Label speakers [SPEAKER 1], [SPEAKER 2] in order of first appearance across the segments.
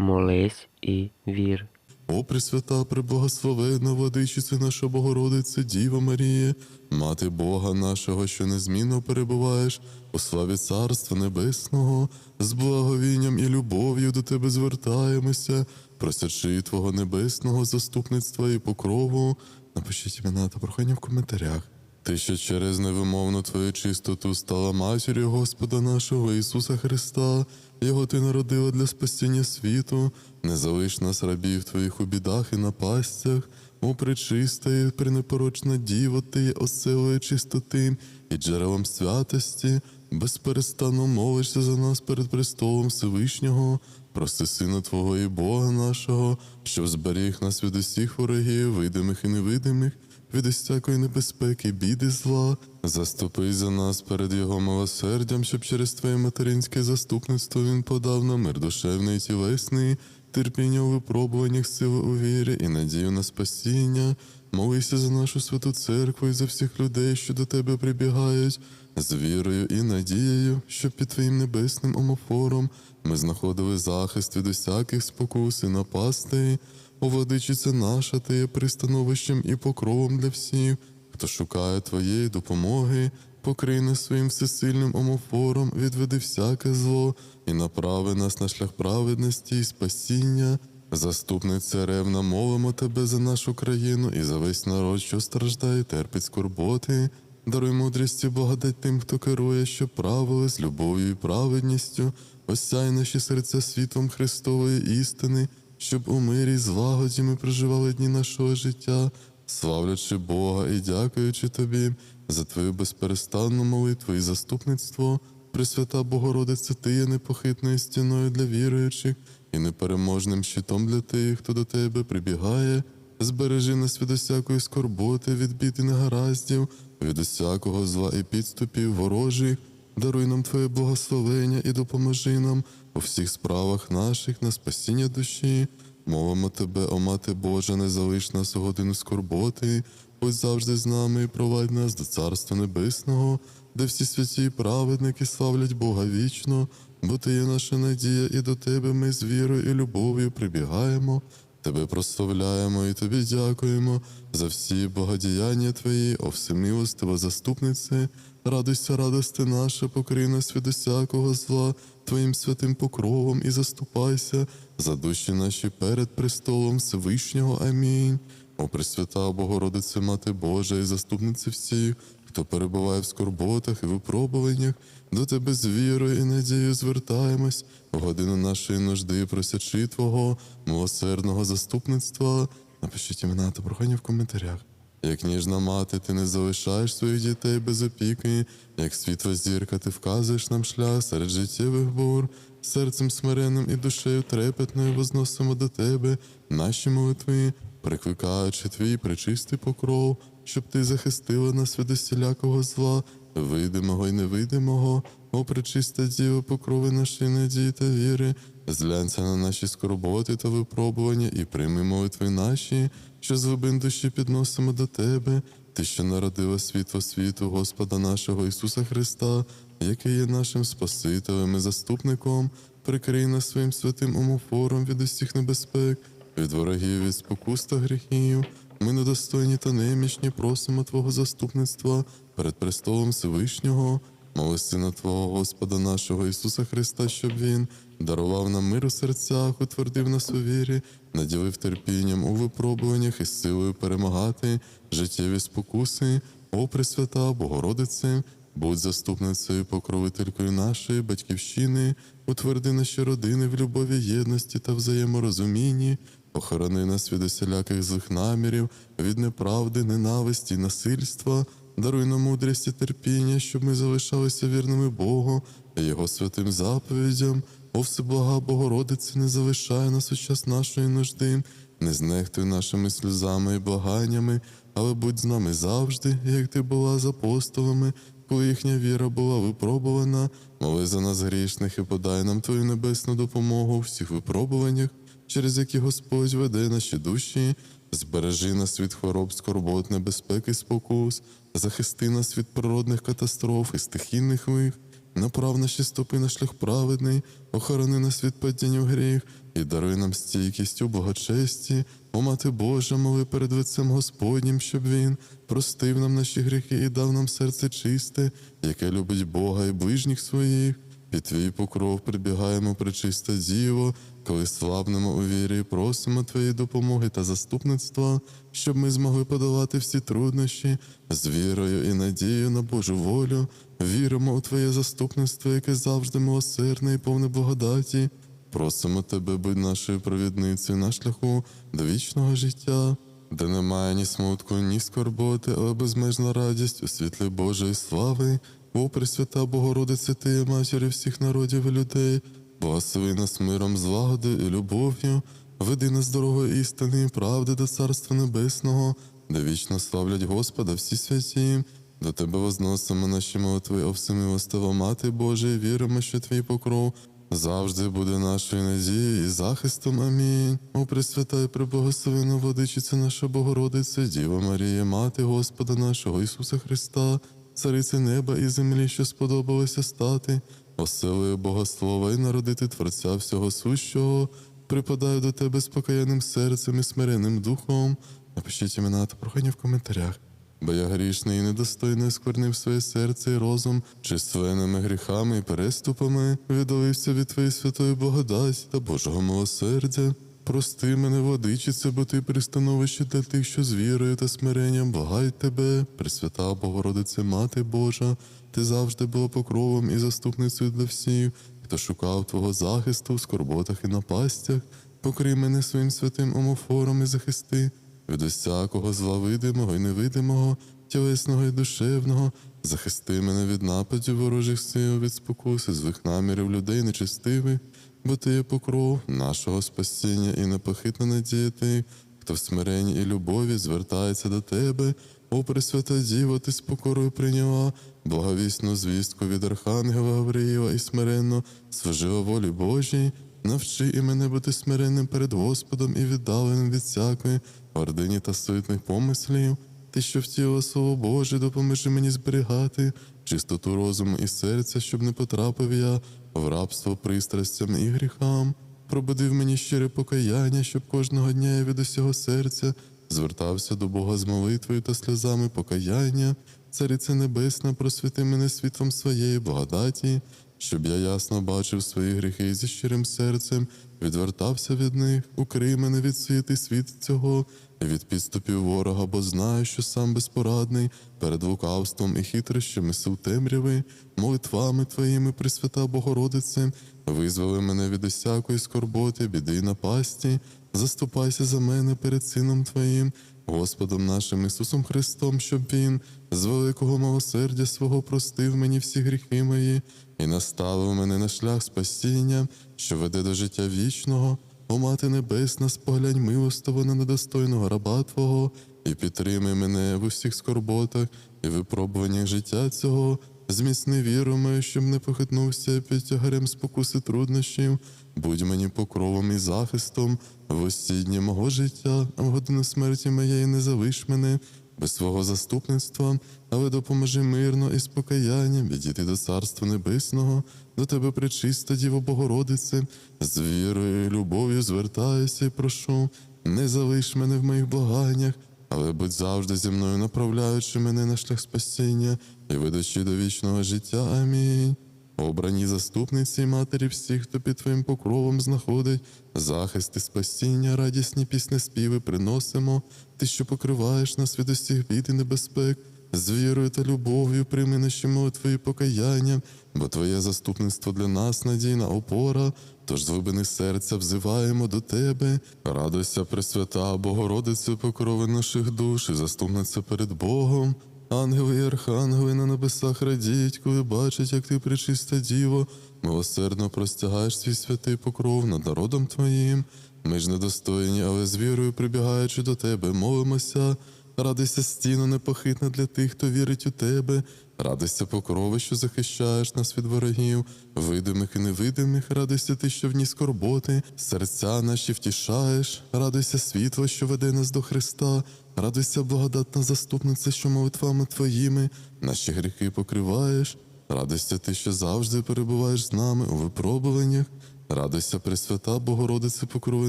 [SPEAKER 1] молись і вір.
[SPEAKER 2] О, Пресвята, преблагословенна владичиця наша Богородиця, Діва Марія, Мати Бога нашого, що незмінно перебуваєш у славі Царства Небесного, з благовінням і любов'ю до Тебе звертаємося, просячи Твого небесного заступництва і покрову. Напишіть імена та прохання в коментарях. Ти, що через невимовну твою чистоту стала матір'ю Господа нашого Ісуса Христа, Його ти народила для спасіння світу, не залиш нас рабів твоїх у бідах і напастях, о пречиста і пренепорочна діва, ти є оселою чистоти і джерелом святості, безперестанно молишся за нас перед престолом Всевишнього, проси Сина Твого і Бога нашого, щоб зберіг нас від усіх ворогів, видимих і невидимих від усякої небезпеки, біди зла, заступи за нас перед Його милосердям, щоб через Твоє материнське заступництво Він подав нам мир душевний і тілесний, терпіння у випробуваннях, сили у вірі і надію на спасіння. Молися за нашу святу церкву і за всіх людей, що до тебе прибігають, з вірою і надією, щоб під Твоїм небесним омофором ми знаходили захист від усяких спокус і напастей. О, владичиця наша, ти є пристановищем і покровом для всіх, хто шукає твоєї допомоги, покрий нас своїм всесильним омофором, відведи всяке зло і направи нас на шлях праведності і спасіння. Заступниця ревна, молимо тебе за нашу країну і за весь народ, що страждає, терпить скорботи. Даруй мудрість і благодать тим, хто керує, що правили з любов'ю і праведністю, осяй наші серця світлом Христової істини, щоб у мирі злагоді ми проживали дні нашого життя, славлячи Бога і дякуючи Тобі за Твою безперестанну молитву і заступництво. Пресвята Богородиця, Ти є непохитною стіною для віруючих і непереможним щитом для тих, хто до Тебе прибігає. Збережи нас від усякої скорботи, від бід і негараздів, від усякого зла і підступів ворожих. Даруй нам Твоє благословення і допоможи нам у всіх справах наших на спасіння душі. Мовимо Тебе, о Мати Божа, не залиш нас у годину скорботи, будь завжди з нами і провадь нас до Царства Небесного, де всі святі і праведники славлять Бога вічно, бо Ти є наша надія, і до Тебе ми з вірою і любов'ю прибігаємо. Тебе прославляємо і тобі дякуємо за всі богодіяння Твої, о всемилостива заступнице, радуйся, радости наша, покрий нас від усякого зла, Твоїм святим покровом і заступайся за душі наші перед престолом Всевишнього. Амінь. О Пресвята Богородице, Мати Божа і заступнице всіх, хто перебуває в скорботах і випробуваннях, до Тебе з вірою і надією звертаємось в годину нашої нужди, просячи Твого милосердного заступництва. Напишіть імена та прохання в коментарях. Як ніжна мати, ти не залишаєш своїх дітей без опіки, як світла зірка, ти вказуєш нам шлях серед життєвих бур, серцем смиренним і душею трепетною возносимо до тебе наші молитви, прикликаючи твій пречистий покров, щоб ти захистила нас від усілякого зла, видимого і невидимого, о пречиста діва, покрови нашої надії та віри, зглянься на наші скорботи та випробування і прийми молитви наші, що з глибин душі підносимо до тебе, ти, що народила світло світу, Господа нашого Ісуса Христа, який є нашим Спасителем і заступником, прикрий нас своїм святим омофором від усіх небезпек, від ворогів, від спокус та гріхів. Ми недостойні та немічні, просимо Твого заступництва перед престолом Всевишнього. Моли Сина Твого Господа нашого Ісуса Христа, щоб Він дарував нам мир у серцях, утвердив нас у вірі, наділив терпінням у випробуваннях і силою перемагати життєві спокуси, о Пресвята Богородице, будь заступницею, покровителькою нашої батьківщини, утверди наші родини в любові, єдності та взаєморозумінні. Охорони нас від усіляких злих намірів, від неправди, ненависті, насильства, даруй нам мудрість і терпіння, щоб ми залишалися вірними Богу, Його святим заповідям. О всеблага Богородице, не залишай нас у час нашої нужди, не знехтуй нашими сльозами і благаннями, але будь з нами завжди, як ти була з апостолами, коли їхня віра була випробувана. Моли за нас грішних і подай нам Твою небесну допомогу у всіх випробуваннях через які Господь веде наші душі, збережи нас від хвороб, скорбот, небезпеки, спокус, захисти нас від природних катастроф і стихійних лих, направ наші стопи на шлях праведний, охорони нас від падіння в гріх, і даруй нам стійкість у благочесті, о мати Божа, моли перед лицем Господнім, щоб Він простив нам наші гріхи і дав нам серце чисте, яке любить Бога і ближніх своїх. Під твій покров прибігаємо, пречиста Діво, коли слабнемо у вірі, просимо Твоєї допомоги та заступництва, щоб ми змогли подолати всі труднощі з вірою і надією на Божу волю. Віримо у Твоє заступництво, яке завжди милосердне і повне благодаті. Просимо Тебе, будь нашою провідницею на шляху до вічного життя, де немає ні смутку, ні скорботи, але безмежна радість у світлі Божої слави. О, Пресвята Богородице, Ти матір всіх народів і людей, благослови нас миром, злагодою і любов'ю, веди нас дорогою істини і правди до Царства Небесного, де вічно славлять Господа всі святі. До Тебе возносимо наші молитви, о всемилостива Мати Божа, і віримо, що Твій покров завжди буде нашою надією і захистом. Амінь. О Пресвята і преблагословена водичиця наша Богородиця, Діва Марія, Мати Господа нашого Ісуса Христа, Царице неба і землі, що сподобалося стати, оселою Богослова і народити Творця всього сущого, припадаю до Тебе з покаянним серцем і смиренним духом. Напишіть імена та прохання в коментарях. Бо я грішний і недостойний сквернив своє серце і розум, численними гріхами і переступами, віддалився від Твоєї святої благодаті та Божого милосердя. Прости мене, владичице, бо ти пристановище для тих, що з вірою та смиренням благають тебе, Пресвята Богородице, Мати Божа, ти завжди була покровом і заступницею для всіх, хто шукав Твого захисту в скорботах і напастях. Покрий мене своїм святим омофором і захисти від усякого зла видимого і невидимого, тілесного і душевного, захисти мене від нападів ворожих сил, від спокуси, злих намірів людей нечестивих, бо ти є покров нашого спасіння і непохитна надія тих, хто в смиренні і любові звертається до тебе. О, Пресвята Діво, ти з покорою прийняла благовісну звістку від Архангела Гавриїла і смиренно служила волі Божій. Навчи і мене бути смиренним перед Господом і віддаленим від всякої гордині та суетних помислів. Ти, що втілила Слово Боже, допоможи мені зберігати чистоту розуму і серця, щоб не потрапив я в рабство пристрастям і гріхам. Пробудив мені щире покаяння, щоб кожного дня я від усього серця звертався до Бога з молитвою та сльозами покаяння. Цариця Небесна, просвіти мене світлом своєї благодаті, щоб я ясно бачив свої гріхи зі щирим серцем, відвертався від них, укрий мене від світи світ цього, від підступів ворога, бо знаю, що сам безпорадний перед лукавством і хитрощами сил темряви, молитвами твоїми, Пресвята Богородице, визвали мене від усякої скорботи, біди й напасті, заступайся за мене перед Сином Твоїм, Господом нашим Ісусом Христом, щоб Він з великого милосердя свого простив мені всі гріхи мої і наставив мене на шлях спасіння, що веде до життя вічного. О, Мати Небесна, споглянь милостиво на недостойного раба Твого, і підтримай мене в усіх скорботах і випробуваннях життя цього, зміцни віру мою, щоб не похитнувся під тягарем спокуси труднощів, будь мені покровом і захистом в осідні мого життя, а в годину смерті моєї не залиш мене без свого заступництва, але допоможи мирно і з покаянням відійти до Царства Небесного, до тебе пречиста Діво Богородице, з вірою і любов'ю звертаюся і прошу, не залиш мене в моїх благаннях, але будь завжди зі мною направляючи мене на шлях спасіння і ведучи до вічного життя. Амінь. Обрані заступниці й матері всіх, хто під твоїм покровом знаходить захист і спасіння, радісні пісні співи приносимо, ти, що покриваєш нас від усіх бід і небезпек, з вірою та любов'ю прийми наші і покаяння, бо Твоє заступництво для нас надійна опора. Тож з глибини серця взиваємо до Тебе, радуйся, Пресвята, Богородицю, покрови наших душ і заступниця перед Богом. Ангели і архангели на небесах радіють, коли бачать, як ти, причиста діво, милосердно простягаєш свій святий покров над народом твоїм. Ми ж недостойні, але з вірою, прибігаючи до тебе, молимося. Радуйся, стіно непохитна для тих, хто вірить у тебе. Радуйся, покрови, що захищаєш нас від ворогів, видимих і невидимих. Радуйся ти, що в ній скорботи, серця наші втішаєш. Радуйся, світло, що веде нас до Христа. Радуйся, благодатна заступниця, що молитвами твоїми наші гріхи покриваєш. Радуйся ти, що завжди перебуваєш з нами у випробуваннях. Радуйся, Пресвята Богородице, покрови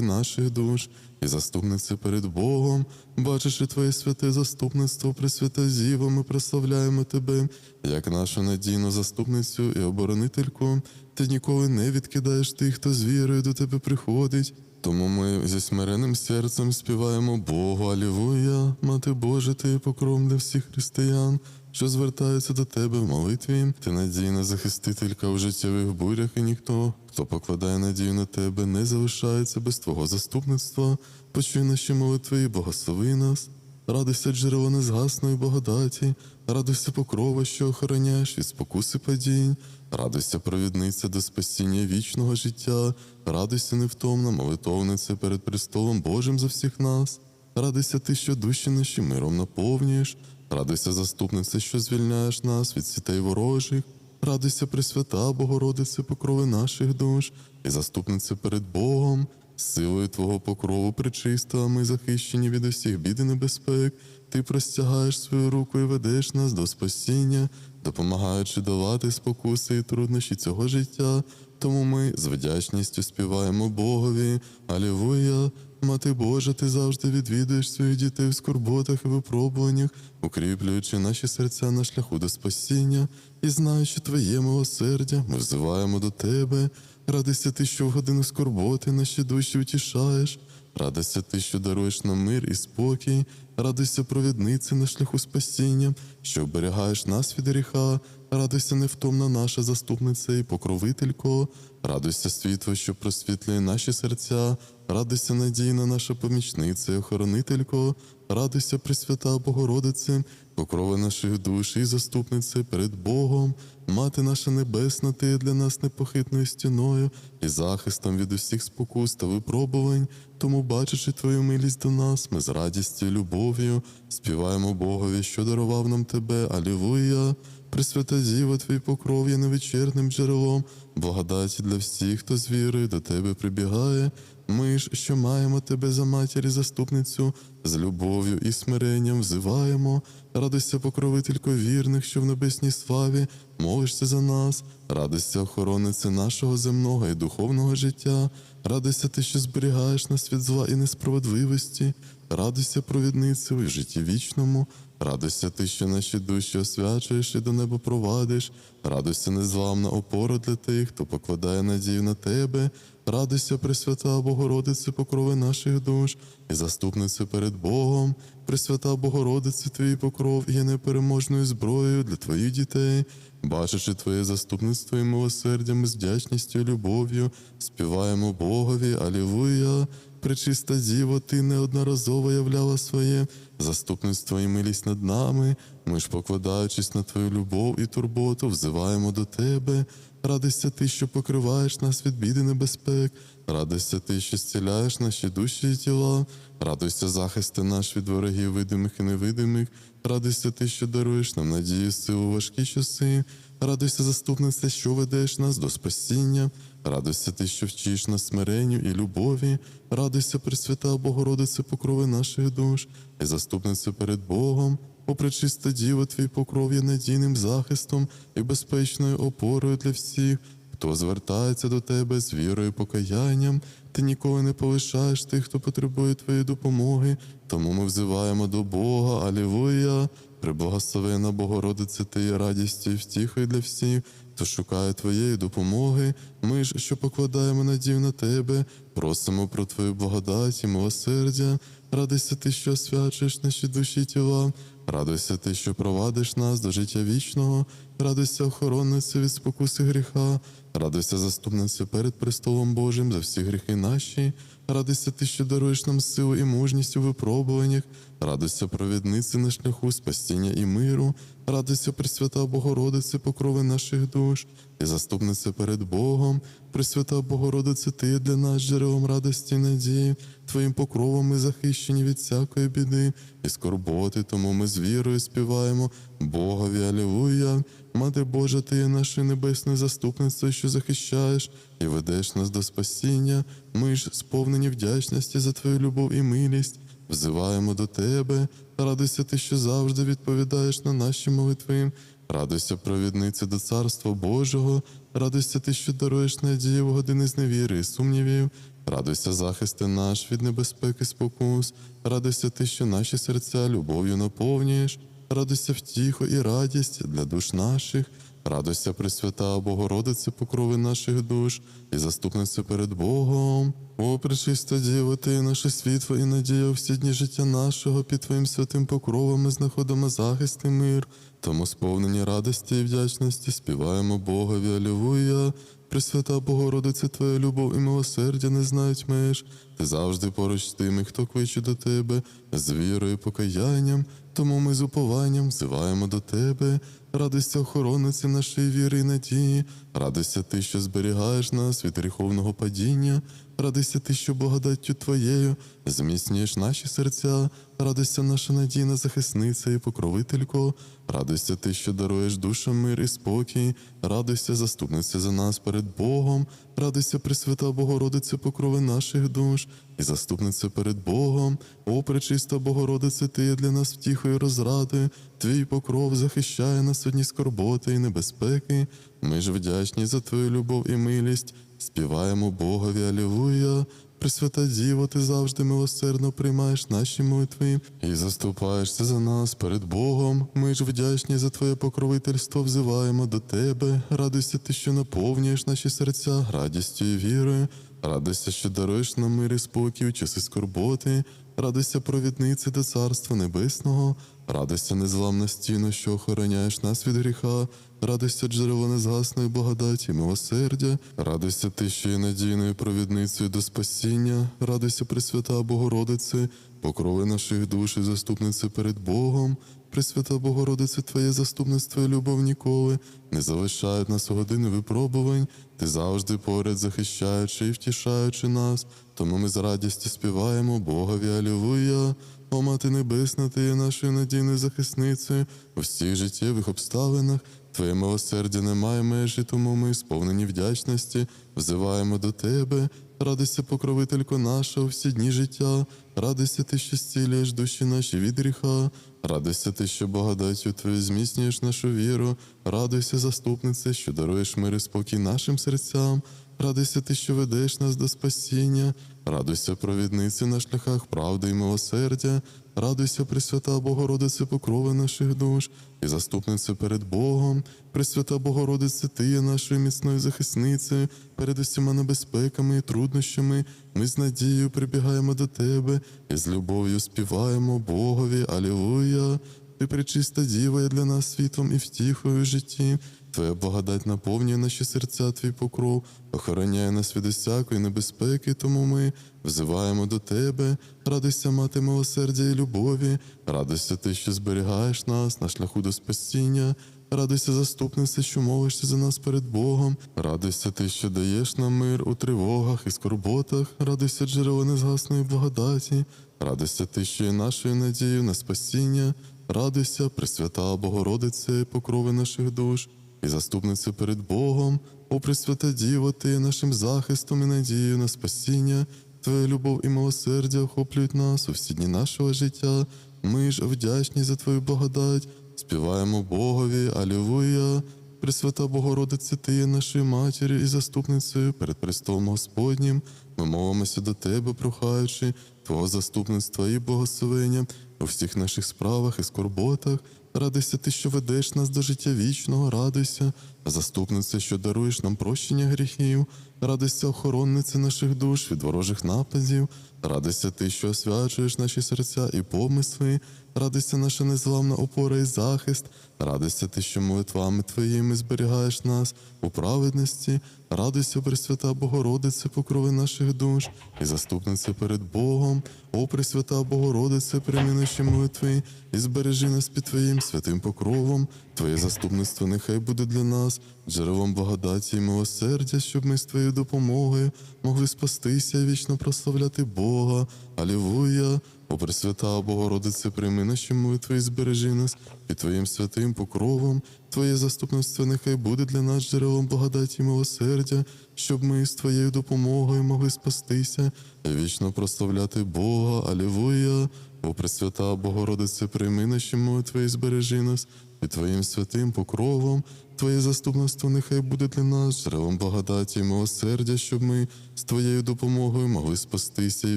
[SPEAKER 2] наших душ і заступнице перед Богом, бачивши Твоє святе заступництво, Пресвята Зіво, ми прославляємо Тебе, як нашу надійну заступницю і оборонительку. Ти ніколи не відкидаєш тих, хто з вірою до тебе приходить. Тому ми зі смиренним серцем співаємо Богу, Алілуя, Мати Божа, ти є покров для всіх християн, що звертаються до тебе в молитві. Ти надійна захистителька у життєвих бурях, і ніхто, хто покладає надію на тебе, не залишається без твого заступництва. Почуй наші молитви і благослови нас. Радуйся, джерело незгасної благодаті, радуйся покрова, що охороняєш від спокуси падінь, радуйся, провідниця до спасіння вічного життя, радуйся невтомна, молитовниця перед престолом Божим за всіх нас. Радуйся ти, що душі наші миром наповнюєш, радуйся, заступниця, що звільняєш нас від світей ворожих, радуйся, Пресвята, Богородице, покрови наших душ, і заступниця перед Богом. Силою Твого покрову причиста, ми захищені від усіх бід і небезпек. Ти простягаєш свою руку і ведеш нас до спасіння, допомагаючи долати спокуси і труднощі цього життя. Тому ми з вдячністю співаємо Богові. Алілуя! Мати Божа, ти завжди відвідуєш своїх дітей в скорботах і випробуваннях, укріплюючи наші серця на шляху до спасіння, і знаючи Твоє милосердя, ми взиваємо до Тебе. Радуйся ти, що в годину скорботи наші душі утішаєш. Радуйся ти, що даруєш нам мир і спокій, радуйся провідниці на шляху спасіння, що оберігаєш нас від гріха, радуйся невтомна наша заступниця і покровителько, радуйся світло, що просвітлює наші серця, радуйся надійна наша помічниця і охоронителько, радуйся, Пресвята Богородице, покрови наших душ і заступнице перед Богом, Мати наша небесна, ти є для нас непохитною стіною і захистом від усіх спокус та випробувань. Тому, бачачи твою милість до нас, ми з радістю і любов'ю співаємо Богові, що дарував нам тебе. Алілуя! Пресвята Діва, твій покров є невичерпним джерелом, благодаті для всіх, хто з вірою до тебе прибігає. Ми ж, що маємо тебе за матір і заступницю, з любов'ю і смиренням взиваємо. Радуйся, покровителько вірних, що в небесній славі, молишся за нас, радуйся, охоронице нашого земного і духовного життя, радуйся ти, що зберігаєш нас від зла і несправедливості, радуйся, провідницею в житті вічному, радуйся ти, що наші душі освячуєш і до неба провадиш, радуйся, незламна опора для тих, хто покладає надію на тебе. Радуйся, Пресвята Богородице, покрови наших душ і заступниця перед Богом. Пресвята Богородице, твій покров є непереможною зброєю для твоїх дітей. Бачачи Твоє заступництво і милосердя, ми з вдячністю і любов'ю, співаємо Богові, Алілуя. Пречиста Діво, ти неодноразово являла своє заступництво і милість над нами. Ми ж, покладаючись на Твою любов і турботу, взиваємо до Тебе. Радуйся ти, що покриваєш нас від біди небезпек, радуйся ти, що зціляєш наші душі і тіла, радуйся, захисти наш від ворогів видимих і невидимих, радуйся ти, що даруєш нам надію, силу важкі часи, радуйся, заступниця, що ведеш нас до спасіння, радуйся ти, що вчиш нас смиренню і любові, радуйся, Пресвята Богородице, покрови наших душ, і заступниця перед Богом. О, пречиста Діво, твій покров є надійним захистом і безпечною опорою для всіх, хто звертається до тебе з вірою і покаянням. Ти ніколи не полишаєш тих, хто потребує твоєї допомоги. Тому ми взиваємо до Бога. Алілуя! Преблагословена Богородице, ти є радістю і втіхою для всіх, хто шукає твоєї допомоги. Ми ж, що покладаємо надію на тебе, просимо про твою благодать і милосердя. Радуйся ти, що освячуєш наші душі тіла. Радуйся ти, що провадиш нас до життя вічного, радуйся, охоронниця від спокуси гріха, радуйся, заступниця перед престолом Божим за всі гріхи наші, радуйся ти, що даруєш нам силу і мужність у випробуваннях, радуйся, провідниці на шляху спасіння і миру, радуйся, Пресвята Богородице, покрови наших душ, і заступниця перед Богом, Пресвята Богородице, ти для нас джерелом радості і надії, Твоїм покровом ми захищені від всякої біди. І скорботи, тому ми з вірою співаємо. Богові, Алілуя. Мати Божа, ти є нашою небесною заступницею, що захищаєш і ведеш нас до спасіння. Ми ж, сповнені вдячності за Твою любов і милість, взиваємо до Тебе. Радуйся ти, що завжди відповідаєш на наші молитви. Радуйся, провідниця до Царства Божого, радуйся ти, що даруєш надію в години зневіри і сумнівів. Радуйся, захисти наш від небезпеки спокус, радуйся ти, що наші серця любов'ю наповнюєш, радуйся втіху і радість для душ наших, радуйся, Пресвята Богородице, покрови наших душ і заступниця перед Богом. О, пречиста Діво, ти наше світло і надія у всі дні життя нашого, під Твоїм святим покровом ми знаходимо захист і мир. Тому сповнені радості і вдячності співаємо Богові, Алілуя. Пресвята Богородице, Твоя любов і милосердя не знають меж. Ти завжди поруч з тими, хто кличе до Тебе, з вірою і покаянням, тому ми з упованням взиваємо до Тебе. Радуйся, охоронниці нашої віри і надії, радуйся ти, що зберігаєш нас від гріховного падіння, радуйся ти, що благодаттю Твоєю зміцнюєш наші серця, радуйся наша надійна захисниця і покровителько, радуйся ти, що даруєш душам мир і спокій, радуйся, заступниця за нас перед Богом, радуйся, Пресвята Богородице, покрови наших душ, і заступниця перед Богом, о, пречиста Богородице, ти є для нас втіхою розради, твій покров захищає нас одні скорботи і небезпеки. Ми ж вдячні за твою любов і милість, співаємо Богові, Алілуя. Пресвята Діво, ти завжди милосердно приймаєш наші молитви і заступаєшся за нас перед Богом. Ми ж вдячні за Твоє покровительство, взиваємо до Тебе. Радуйся ти, що наповнюєш наші серця радістю і вірою. Радуйся, що даруєш нам мир і спокій у часи скорботи. Радуйся, провідниці до Царства Небесного. Радуйся, незламна стіно, що охороняєш нас від гріха. Радуйся, джерело незгасної благодаті, милосердя. Радуйся ти, що є надійною провідницею до спасіння. Радуйся, Пресвята Богородице, покрови наших душ і заступниці перед Богом. Пресвята Богородице, Твоє заступництво і любов ніколи не залишають нас у години випробувань. Ти завжди поряд захищаючи і втішаючи нас. Тому ми з радістю співаємо Богові Алілуя. О, Мати Небесна, ти є нашою надійною захисницею у всіх життєвих обставинах. Твоє милосердя не має межі, тому ми, сповнені вдячності, взиваємо до Тебе. Радуйся, покровителько наша у всі дні життя. Радуйся ти, що зцілюєш душі наші від гріха. Радуйся ти, що благодаттю Твою зміцнюєш нашу віру. Радуйся, заступнице, що даруєш мир і спокій нашим серцям. Радуйся ти, що ведеш нас до спасіння. Радуйся, провідниці на шляхах правди і милосердя. Радуйся, Пресвята Богородице, покрови наших душ і заступниця перед Богом. Пресвята Богородице, ти є нашою міцною захисницею перед усіма небезпеками і труднощами. Ми з надією прибігаємо до тебе і з любов'ю співаємо Богові. Алілуя! Ти пречиста діва є для нас світом і втіхою в житті. Твоя благодать наповнює наші серця, твій покров, охороняє нас від усякої небезпеки, тому ми взиваємо до тебе, радуйся, мати милосердя і любові, радуйся ти, що зберігаєш нас на шляху до спасіння. Радуйся, заступниця, що молишся за нас перед Богом. Радуйся ти, що даєш нам мир у тривогах і скорботах. Радуйся, джерело незгасної благодаті. Радуйся ти, що є нашою надією на спасіння. Радуйся, Пресвята Богородице, покрови наших душ і заступниця перед Богом. О, Пресвята Діво, ти нашим захистом і надією на спасіння. Твоя любов і милосердя охоплюють нас у всі дні нашого життя. Ми ж вдячні за Твою благодать. Співаємо Богові, Алілуя. Пресвята Богородице, ти є нашою матір'ю і заступницею перед престолом Господнім. Ми молимося до Тебе, прохаючи Твого заступництва і благословення у всіх наших справах і скорботах. Радуйся ти, що ведеш нас до життя вічного, радуйся, заступниця, що даруєш нам прощення гріхів, радуйся, охоронниця наших душ від ворожих нападів, радуйся ти, що освячуєш наші серця і помисли, радуйся наша незламна опора і захист, радуйся ти, що молитвами твоїми зберігаєш нас у праведності, радуйся, Пресвята Богородице, покрови наших душ і заступниця перед Богом, о Пресвята Богородице, прийми наші молитви і збережи нас під Твоїм святим покровом. Твоє заступництво нехай буде для нас джерелом благодаті і милосердя, щоб ми з Твоєю допомогою могли спастися і вічно прославляти Бога. Алілуя! О Пресвята Богородице, прийми наші молитви і збережи нас під Твоїм святим покровом. Твоє заступництво нехай буде для нас джерелом благодаті і милосердя, щоб ми з Твоєю допомогою могли спастися і вічно прославляти Бога. Алілуя! О Пресвята Богородице, прийми наші молитви і збережи нас і Твоїм святим покровом. Твоє заступництво нехай буде для нас джерелом благодаті і милосердя, щоб ми з Твоєю допомогою могли спастися і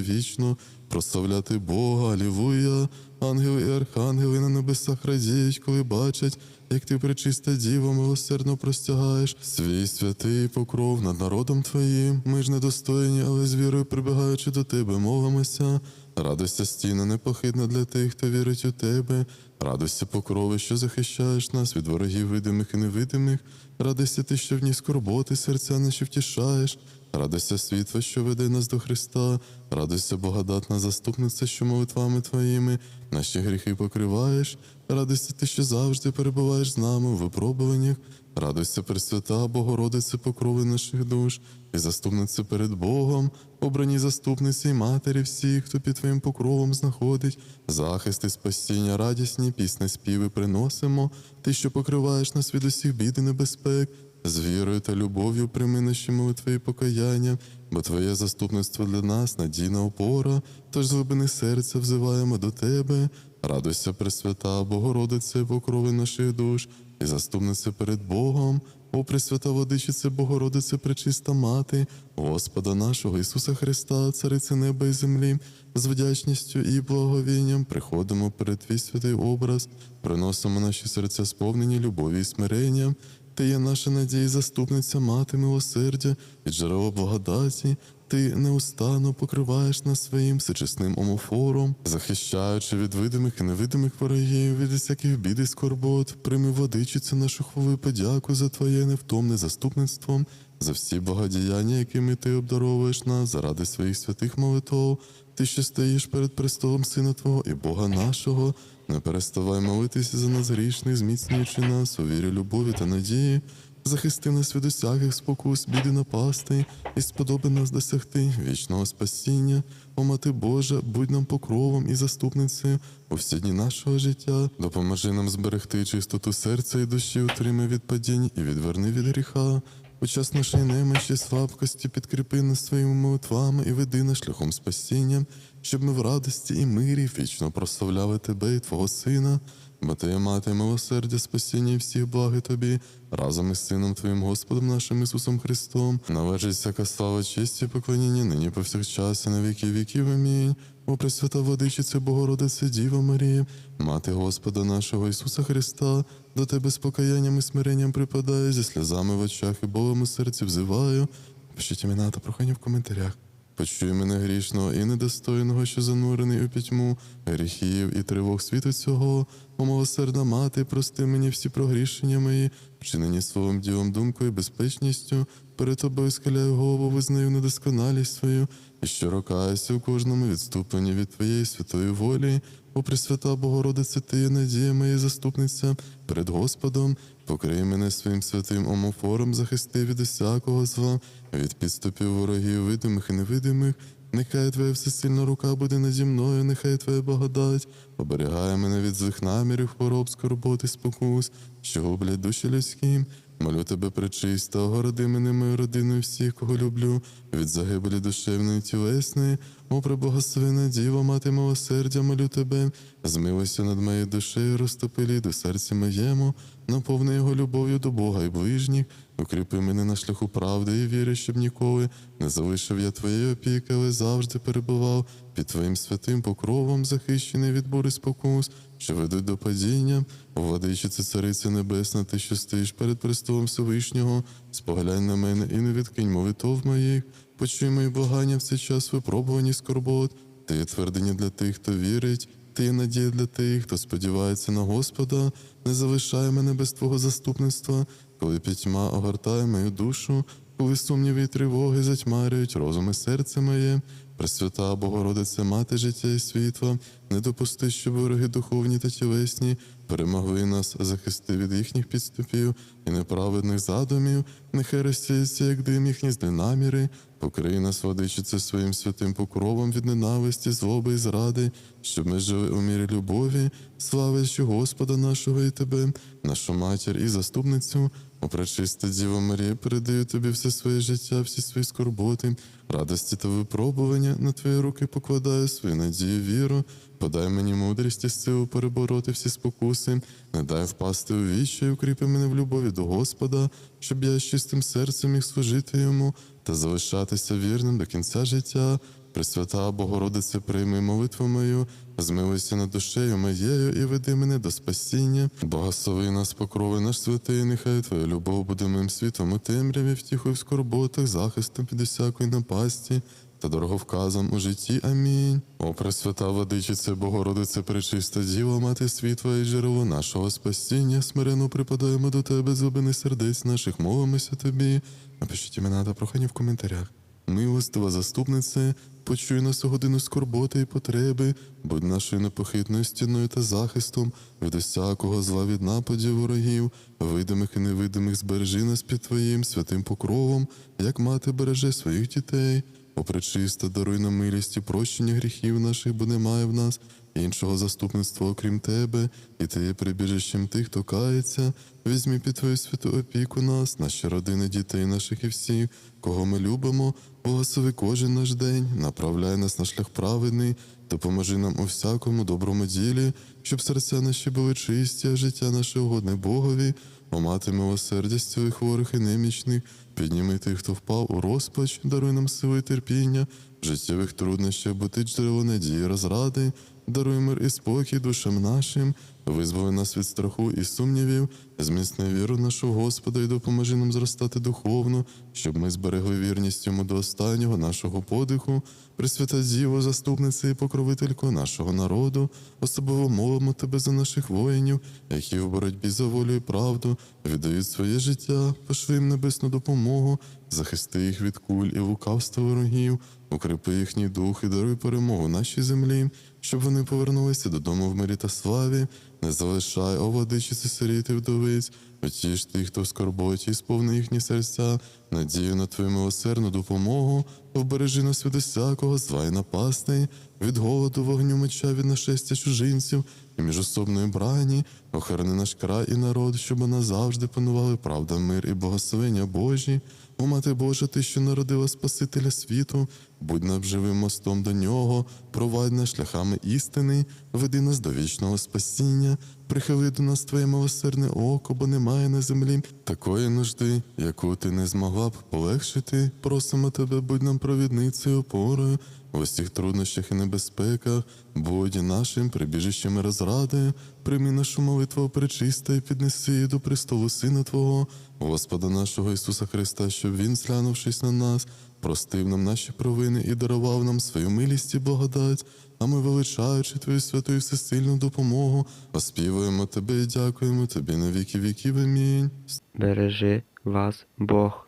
[SPEAKER 2] вічно прославляти Бога. Алілуя! Ангели і архангели на небесах радіють, коли бачать, як ти пречиста діва милосердно простягаєш свій святий покров над народом Твоїм. Ми ж недостойні, але з вірою прибігаючи до Тебе, молимося. Радуйся, стіна непохитна для тих, хто вірить у Тебе. Радуйся, покрови, що захищаєш нас від ворогів видимих і невидимих. Радуйся ти, що в ній скорботи серця наші втішаєш. Радуйся світло, що веде нас до Христа. Радуйся, благодатна заступниця, що молитвами Твоїми наші гріхи покриваєш. Радуйся ти, що завжди перебуваєш з нами у випробуваннях. Радуйся, Пресвята, Богородице, покрови наших душ, і заступниця перед Богом, обрані заступниці й матері всіх, хто під Твоїм покровом знаходить, захист і спасіння, радісні пісні співи приносимо, ти, що покриваєш нас від усіх бід і небезпек, з вірою та любов'ю прийми наші молитви покаяння, бо Твоє заступництво для нас надійна опора, тож з глибини серця взиваємо до Тебе. Радуйся, Пресвята, Богородице, покрови наших душ, і заступниця перед Богом, о Пресвята Водичице, Богородице, пречиста Мати, Господа нашого Ісуса Христа, Царице неба і землі, з вдячністю і благовінням приходимо перед Твій святий образ, приносимо наші серця сповнені любові і смирення. Ти є наша надія, заступниця, мати милосердя і джерело благодаті. Ти неустанно покриваєш нас своїм всечесним омофором, захищаючи від видимих і невидимих ворогів, від усяких бід і скорбот, прийми водичицю нашу хвалу і подяку за Твоє невтомне заступництво, за всі благодіяння, якими ти обдаровуєш нас заради своїх святих молитв. Ти, що стоїш перед престолом Сина Твого і Бога нашого, не переставай молитися за нас грішних, зміцнюючи нас у вірі, любові та надії. Захисти нас від усяких спокус, біди напасти, і сподоби нас досягти вічного спасіння. О, Мати Божа, будь нам покровом і заступницею у всі дні нашого життя. Допоможи нам зберегти чистоту серця і душі, утримай від падінь і відверни від гріха. У час нашої немощі, слабкості підкріпи нас своїми молитвами і веди нас шляхом спасіння, щоб ми в радості і мирі вічно прославляли Тебе і Твого Сина. Бо ти мати милосердя, спасіння і всіх благи тобі, разом із Сином Твоїм Господом нашим Ісусом Христом, належить всяка слава, честь і поклоніння, нині повсякчас і на віки віків. Амінь. О Пресвята Владичице, Богородице, Діва Марія, Мати Господа нашого Ісуса Христа, до Тебе з покаянням і смиренням припадаю, зі сльозами в очах і болем у серці взиваю. Пишіть імена та прохання в коментарях. Почуй мене грішного і недостойного, що занурений у пітьму, гріхів і тривог світу цього, о милосердна мати, прости мені всі прогрішення мої, вчинені словом, ділом, думкою, безпечністю, перед тобою схиляю голову, визнаю недосконалість свою, і щиро каюся у кожному відступленні від Твоєї святої волі. О Пресвята Богородице, Ти є надія моя заступниця перед Господом, покрий мене своїм святим омофором, захисти від усякого зла, від підступів ворогів, видимих і невидимих. Нехай Твоя всесильна рука буде наді мною, нехай Твоя благодать оберігає мене від злих намірів, хвороб, скорботи, спокус, що гублять душі людські. Молю тебе, пречиста, огороди мене мою родину всіх, кого люблю, від загибелі душевної тілесної, о преблагословена Діва, мати милосердя, молю тебе, змилуйся над моєю душею, розтопи лід у серці моєму, наповни його любов'ю до Бога і ближніх, укріпи мене на шляху правди і віри, щоб ніколи не залишив я твоєї опіки, але завжди перебував під твоїм святим покровом, захищений від бури спокус, що ведуть до падіння. Владичице, царице небесна, ти, що стоїш перед престолом Всевишнього, споглянь на мене і не відкинь молитов моїх, почуй мої благання в цей час випробувані скорбот. Ти є твердиня для тих, хто вірить, ти є надія для тих, хто сподівається на Господа, не залишай мене без Твого заступництва, коли пітьма огортає мою душу, коли сумніви і тривоги затьмарюють розум і серце моє. Пресвята Богородице, мати життя і світла, не допусти, щоб вороги духовні та тілесні перемогли нас, захисти від їхніх підступів і неправедних задумів, нехай розсіються, як дим їхні злі наміри, покрий нас, владичице, своїм святим покровом від ненависті, злоби і зради, щоб ми жили у мірі любові, славячи Господа нашого і Тебе, нашу матір і заступницю, пречиста Діва Марія, передаю тобі все своє життя, всі свої скорботи, радості та випробування. На твої руки покладаю свою надію, віру. Подай мені мудрість і силу перебороти всі спокуси, не дай впасти у вічі, і укріпи мене в любові до Господа, щоб я з чистим серцем міг служити йому та залишатися вірним до кінця життя. Пресвята Богородице, прийми молитву мою, змилуйся над душею моєю і веди мене до спасіння. Благослови нас, покрови наш святий, нехай Твоя любов буде моїм світом у темряві, втіхою в скорботах, захистом від усякої напасті та дороговказом у житті. Амінь. О, Пресвята Владичице, Богородице, пречиста Діва, Мати світла і джерело нашого спасіння, смиренно припадаємо до Тебе, з глибини сердець наших, молимося Тобі. Напишіть імена та прохання в коментарях. Милостива заступнице, почуй нас у годину скорботи і потреби, будь нашою непохитною стіною та захистом від усякого зла від нападів ворогів, видимих і невидимих збережи нас під Твоїм святим покровом, як мати береже своїх дітей. О, пречиста, даруй нам милість і прощення гріхів наших, бо немає в нас іншого заступництва, окрім тебе, і ти є прибіжищем тих, хто кається. Візьми під твою святу опіку нас, наші родини, дітей наших і всіх, кого ми любимо, благослови кожен наш день, направляй нас на шлях праведний, допоможи нам у всякому доброму ділі, щоб серця наші були чисті, а життя наше угодне Богові. О, мати милосердя і хворих і немічних, підніми тих, хто впав у розпач, даруй нам сили і терпіння, в життєвих труднощах, бо ти джерело надії, розради, даруй мир і спокій душам нашим, визволи нас від страху і сумнівів, зміцни віру нашу Господа і допоможи нам зростати духовно, щоб ми зберегли вірність йому до останнього нашого подиху, Пресвята Діво, заступниця і покровителько нашого народу, особливо молимо тебе за наших воїнів, які в боротьбі за волю і правду віддають своє життя, пошли їм небесну допомогу, захисти їх від куль і лукавства ворогів, укріпи їхній дух і даруй перемогу нашій землі, щоб вони повернулися додому в мирі та славі. Не залишай, о владичиці сиріти вдовиць, Утіш тих, хто в скорботі, і сповни їхні серця, надію на твою милосердну допомогу, вбережи нас від усякого зла напасти, від голоду, вогню меча, від нашестя чужинців і міжособної брані, охорони наш край і народ, щоб назавжди панували правда, мир і благословення Божі. О, Мати Божа, ти, що народила Спасителя світу, будь нам живим мостом до нього, провадь нас шляхами істини, веди нас до вічного спасіння, прихили до нас твоє милосердне око, бо немає на землі такої нужди, яку ти не змогла б полегшити. Просимо тебе, будь нам провідницею, опорою в усіх труднощах і небезпеках, будь нашим прибіжищем і розрадою, прийми нашу молитву пречиста і піднеси її до престолу Сина Твого, Господа нашого Ісуса Христа, щоб Він, зглянувшись на нас, простив нам наші провини і дарував нам свою милість і благодать. А ми, величаючи Твою святу і всесильну допомогу, оспівуємо Тебе і дякуємо Тобі на віки віків. Амінь.
[SPEAKER 1] Бережи вас Бог.